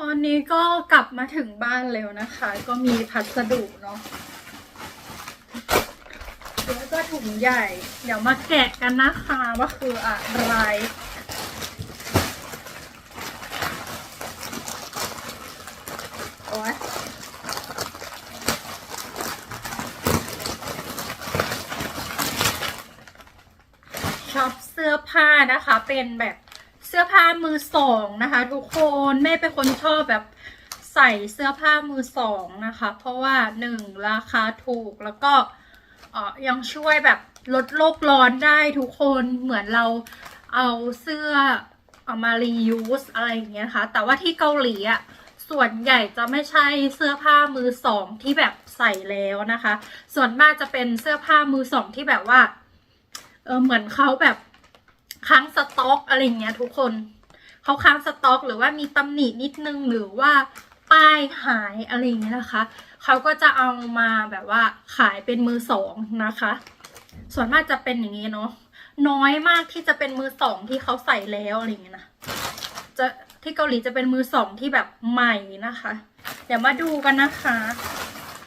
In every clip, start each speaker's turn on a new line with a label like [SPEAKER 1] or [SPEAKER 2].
[SPEAKER 1] ตอนนี้ก็กลับมาถึงบ้านแล้วนะคะ ก็มีพัสดุเนาะแล้วก็ถุงใหญ่ เดี๋ยวมาแกะกันนะคะว่าคืออะไร โอ๊ยช็อปเสื้อผ้านะคะเป็นแบบ สื้อผ้ามือสองนะคะ ทุกคนแม่เป็นคนชอบแบบใส่เสื้อผ้ามือสองนะคะ เพราะว่าหนึ่งราคาถูกแล้วก็เออยังช่วยแบบลดโลกร้อนได้ทุกคนเหมือนเราเอาเสื้อเอามารียูสอะไรอย่างเงี้ยนะคะแต่ว่าที่เกาหลีอะส่วนใหญ่จะไม่ใช่เสื้อผ้ามือสองที่แบบใส่แล้วนะคะ ส่วนมากจะเป็นเสื้อผ้ามือสองที่แบบว่าเออเหมือนเขาแบบ ค้างสต็อกอะไรเงี้ยทุกคนเขาค้างสต็อก หรือว่ามีตำหนินิดนึงหรือว่าป้ายหายอะไรเงี้ยนะคะเขาก็จะเอามาแบบว่าขายเป็นมือสองนะคะ ส่วนมากจะเป็นอย่างนี้เนาะน้อยมากที่จะเป็นมือสองที่เขาใส่แล้วอะไรเงี้ยนะจะที่เกาหลีจะเป็นมือสองที่แบบใหม่นะคะ เดี๋ยวมาดูกันนะคะ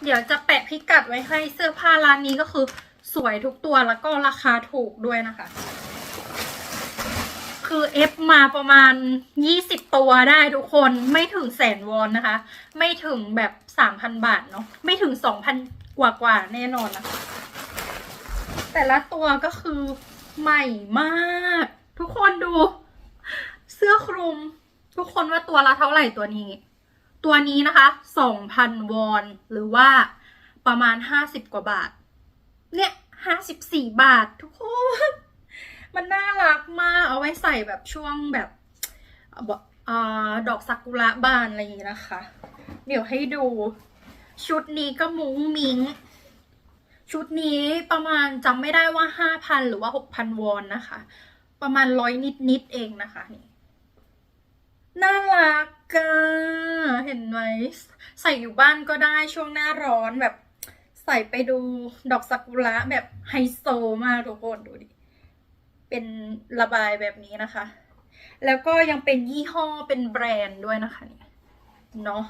[SPEAKER 1] เดี๋ยวจะแปะพิกัดไว้ให้เสื้อผ้าร้านนี้ก็คือสวยทุกตัวแล้วก็ราคาถูกด้วยนะคะ คือเอฟมาประมาณ 20 ตัวได้ทุกคนไม่ถึงแสนวอนนะคะ ไม่ถึงแบบ 3,000 บาทเนาะไม่ถึง 2,000 กว่ากว่าๆแน่นอนนะคะแต่ละตัวก็คือใหม่มาก ทุกคนดู เสื้อคลุม ทุกคนว่าตัวละเท่าไหร่ตัวนี้ ตัวนี้นะคะ2,000 วอน หรือว่าประมาณ 50 กว่าบาท เนี่ย 54 บาททุกคน มันน่ารักมากเอาไว้ใส่แบบช่วงแบบอดอกซากุระบานอะไรอย่างนี้นะคะ เดี๋ยวให้ดู ชุดนี้ก็มุ้งมิงชุดนี้ประมาณจำไม่ได้ว่า5,000หรือว่า6,000วอนนะคะ ประมาณร้อยนิดๆเองนะคะนี่น่ารักอะเห็นไหมใส่อยู่บ้านก็ได้ช่วงหน้าร้อนแบบใส่ไปดูดอกซากุระแบบไฮโซมากทุกคนดูดิ เป็นระบายแบบนี้นะคะ แล้วก็ยังเป็นยี่ห้อเป็นแบรนด์ด้วยนะคะเนี่ยเนาะ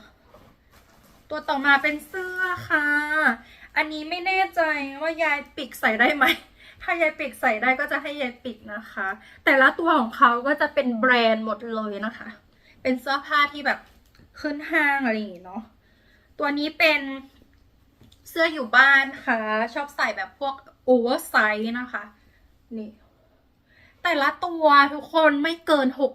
[SPEAKER 1] ตัวต่อมาเป็นเสื้อค่ะ อันนี้ไม่แน่ใจว่ายายปิกใส่ได้ไหม ถ้ายายปิกใส่ได้ก็จะให้ยายปิกนะคะ แต่ละตัวของเขาก็จะเป็นแบรนด์หมดเลยนะคะ เป็นเสื้อผ้าที่แบบขึ้นห้างอะไรอย่างเนาะ ตัวนี้เป็นเสื้ออยู่บ้านค่ะ ชอบใส่แบบพวกโอเวอร์ไซส์นะคะ นี่ แต่ละตัวทุกคนไม่เกินหก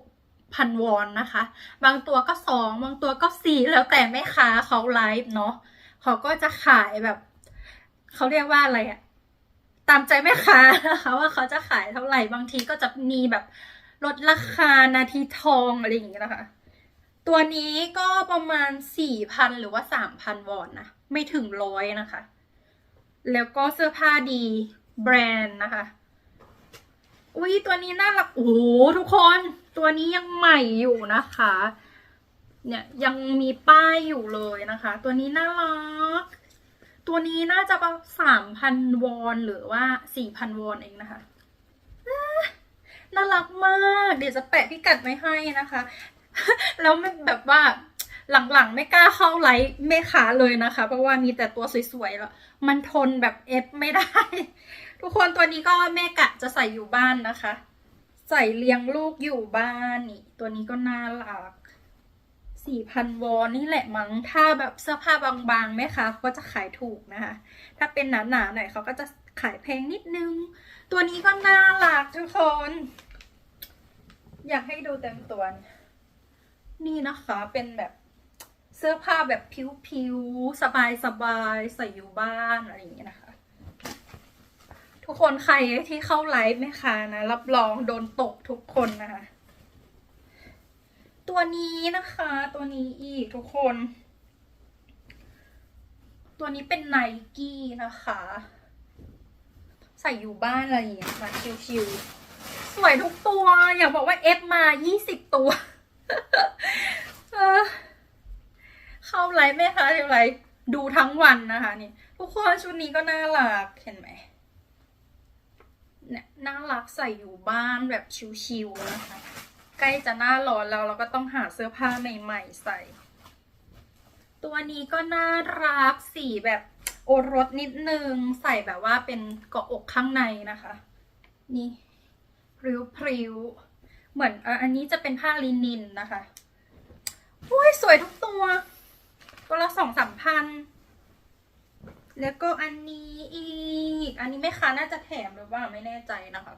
[SPEAKER 1] พันวอนนะคะ บางตัวก็สองบางตัวก็สี่แล้วแต่แม่ค้าเขาไลฟ์เนาะเขาก็จะขายแบบ เขาเรียกว่าอะไรอะตามใจแม่ค้านะคะว่าเขาจะขายเท่าไหร่บางทีก็จะมีแบบลดราคานาทีทองอะไรอย่างเงี้ยนะคะ ตัวนี้ก็ประมาณสี่พันหรือว่าสามพันวอนนะไม่ถึงร้อยนะคะ แล้วก็เสื้อผ้าดีแบรนด์นะคะ อุ้ยตัวนี้น่ารักโอ้โหทุกคนตัวนี้ยังใหม่อยู่นะคะ เนี่ยยังมีป้ายอยู่เลยนะคะ ตัวนี้น่ารัก ตัวนี้น่าจะประมาณสามพันวอนหรือว่าสี่พันวอนเองนะคะน่ารักมาก เดี๋ยวจะแปะพิกัดไว้ให้นะคะ แล้วมันแบบว่าหลังๆ ไม่กล้าเข้าไลฟ์แม่ค้าเลยนะคะ เพราะว่ามีแต่ตัวสวยๆแล้ว มันทนแบบเอฟไม่ได้ ทุกคนตัวนี้ก็แม่กะจะใส่อยู่บ้านนะคะ ใส่เลี้ยงลูกอยู่บ้านนี่ ตัวนี้ก็น่ารักสี่พันวอนนี่แหละมั้งถ้าแบบเสื้อผ้าบางๆแม่ค้าเขาก็จะขายถูกนะคะ ถ้าเป็นหนาๆหน่อยเขาก็จะขายแพงนิดนึง ตัวนี้ก็น่ารักทุกคน อยากให้ดูเต็มตัว นี่นี่นะคะเป็นแบบเสื้อผ้าแบบผิวๆ สบายๆ ใส่อยู่บ้านอะไรอย่างเงี้ยนะคะ ทุกคนใครที่เข้าไลฟ์ไหมคะนะรับรองโดนตกทุกคนนะคะ ตัวนี้นะคะ ตัวนี้อีกทุกคน ตัวนี้เป็นไนกี้นะคะ ใส่อยู่บ้านอะไรอย่างเงี้ยค่ะชิวๆสวยทุกตัว อยากบอกว่าเอฟมา20ตัวเออเข้าไลฟ์ไหมคะเดี๋ยวไลฟ์ดูทั้งวันนะคะ นี่ ทุกคนชุดนี้ก็น่ารักเห็นไหม เนี่ยน่ารักใส่อยู่บ้านแบบชิวๆนะคะ ใกล้จะหน้าร้อนแล้วเราก็ต้องหาเสื้อผ้าใหม่ๆใส่ ตัวนี้ก็น่ารักสีแบบโอรสนิดนึง ใส่แบบว่าเป็นเกาะอกข้างในนะคะ นี่พริ้วพริ้วๆเหมือนอันนี้จะเป็นผ้าลินินนะคะอุ้ยสวยทุกตัว ตัวละสองสามพัน แล้วก็อันนี้อีก อันนี้แม่ค้าน่าจะแถมหรือว่าไม่แน่ใจนะคะ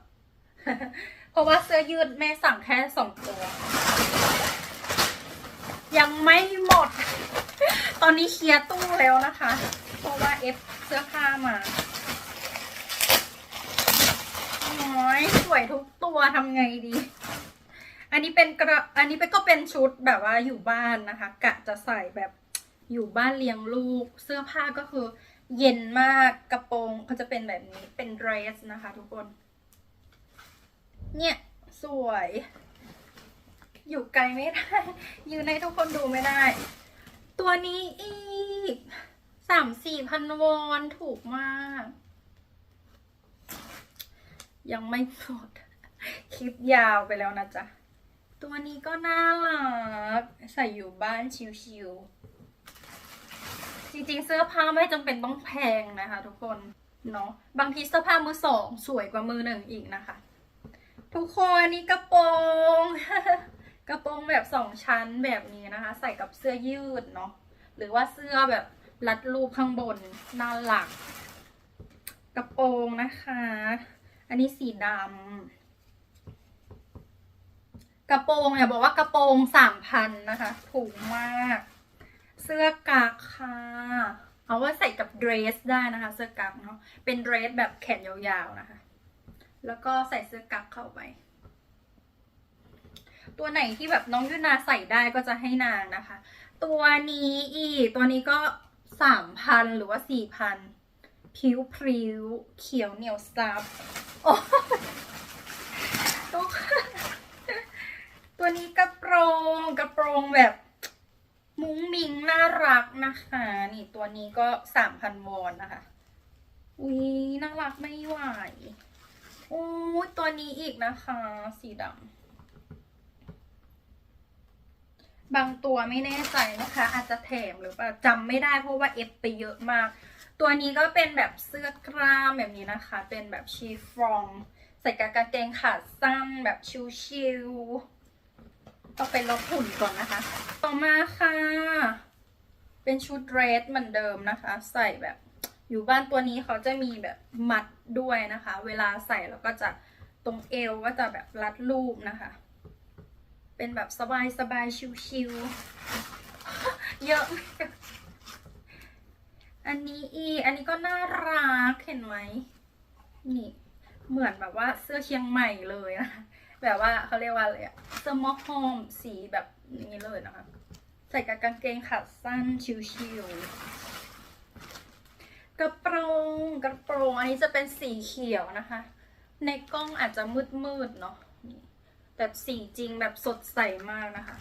[SPEAKER 1] เพราะว่าเสื้อยืดแม่สั่งแค่สองตัว ยังไม่หมด ตอนนี้เคลียร์ตู้แล้วนะคะ เพราะว่าเอฟเสื้อผ้ามาโอ้ยสวยทุกตัวทำไงดี อันนี้เป็นกระ อันนี้เป็นก็เป็นชุดแบบว่าอยู่บ้านนะคะ กะจะใส่แบบอยู่บ้านเลี้ยงลูก เสื้อผ้าก็คือ เย็นมากกระโปรงก็จะเป็นแบบนี้เป็นเดรสนะคะ ทุกคน เนี่ยสวย อยู่ไกลไม่ได้ ยืนให้ทุกคนดูไม่ได้ ตัวนี้อีกสามสี่พันวอนถูกมาก ยังไม่หมดคลิปยาวไปแล้วนะจ๊ะ ตัวนี้ก็น่ารัก ใส่อยู่บ้านชิวๆ จริงๆ เสื้อผ้าไม่จำเป็นต้องแพงนะคะทุกคน เนาะบางทีเสื้อผ้ามือสองสวยกว่ามือหนึ่งอีกนะคะ ทุกคนอันนี่กระโปรง กระโปรงแบบสองชั้นแบบนี้นะคะ ใส่กับเสื้อยืดเนาะหรือว่าเสื้อแบบรัดรูปข้างบนน่ารัก กระโปรงนะคะ อันนี้สีดำกระโปรงเนี่ยบอกว่ากระโปรงสามพันนะคะ ถูกมาก เสื้อกั๊กค่ะเอาว่าใส่กับเดรสได้นะคะ เสื้อกั๊กเนาะเป็นเดรสแบบแขนยาวๆนะคะ แล้วก็ใส่เสื้อกั๊กเข้าไป ตัวไหนที่แบบน้องยุนาใส่ได้ก็จะให้นางนะคะ ตัวนี้อีกตัวนี้ก็สามพันหรือว่าสี่พันผิวพริ้วเขียวเหนียวซับโอ้ตัวตัวนี้กระโปรงกระโปรงแบบ มุ้งมิงน่ารักนะคะ นี่ตัวนี้ก็สามพันวอนนะคะ อุ้ยน่ารักไม่ไหวโอ้ตัวนี้อีกนะคะ สีดำบางตัวไม่แน่ใจนะคะ อาจจะแถมหรือเปล่าจำไม่ได้เพราะว่าเอฟไปเยอะมาก ตัวนี้ก็เป็นแบบเสื้อกล้ามแบบนี้นะคะ เป็นแบบชีฟรอง ใส่กับกางเกงขาสั้นแบบชิวๆ ต้องไปลดหุ่นก่อนนะคะ ต่อมาค่ะ เป็นชุดเดรสเหมือนเดิมนะคะ ใส่แบบอยู่บ้านตัวนี้เขาจะมีแบบมัดด้วยนะคะ เวลาใส่แล้วก็จะตรงเอวก็จะแบบรัดรูปนะคะ เป็นแบบสบายสบายชิวๆเยอะ อันนี้อี อันนี้ก็น่ารักเห็นไหมนี่เหมือนแบบว่าเสื้อเชียงใหม่เลยนะคะ แบบว่าเขาเรียกว่าอะไรอะสื้อมอหอมสีแบบนี้เลยนะคะ ใส่กับกางเกงขาสั้นชิวๆกระโปรงกระโปรงอันนี้จะเป็นสีเขียวนะคะ ในกล้องอาจจะมืดๆเนาะแต่สีจริงแบบสดใสมากนะคะ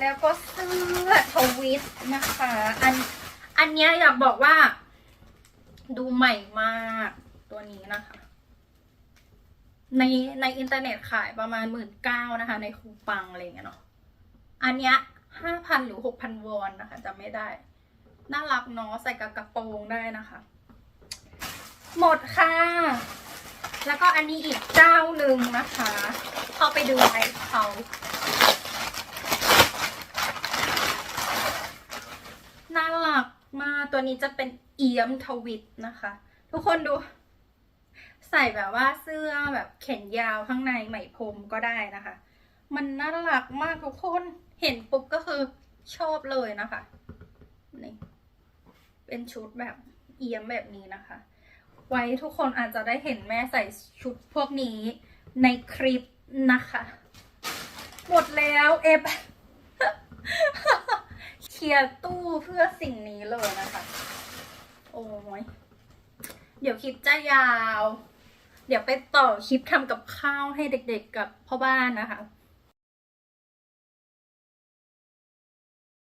[SPEAKER 1] แล้วก็เสื้อทวิตนะคะ อันอันนี้อยากบอกว่า ดูใหม่มากตัวนี้นะคะ ในในอินเทอร์เน็ตขายประมาณหมื่นเก้านะคะ ในคูปังอะไรเงี้ยเนาะอันเนี้ยห้าพันหรือหกพันวอนนะคะจำไม่ได้ น่ารักเนาะใส่กับกระโปรงได้นะคะ หมดค่ะ แล้วก็อันนี้อีกเจ้าหนึ่งนะคะเข้าไปดูไลฟ์เขาน่ารักมากตัวนี้จะเป็นเอียมทวิตนะคะ ทุกคนดู ใส่แบบว่าเสื้อแบบแขนยาวข้างในไหมพรมก็ได้นะคะ มันน่ารักมากทุกคนเห็นปุ๊บก็คือชอบเลยนะคะนี่เป็นชุดแบบเอียมแบบนี้นะคะ ไว้ทุกคนอาจจะได้เห็นแม่ใส่ชุดพวกนี้ในคลิปนะคะ หมดแล้วเอฟเคลียร์ตู้เพื่อสิ่งนี้เลยนะคะ โอ้ยเดี๋ยวคลิปจะยาว เดี๋ยวไปต่อคลิปทำกับข้าวให้เด็กๆกับพ่อบ้านนะคะ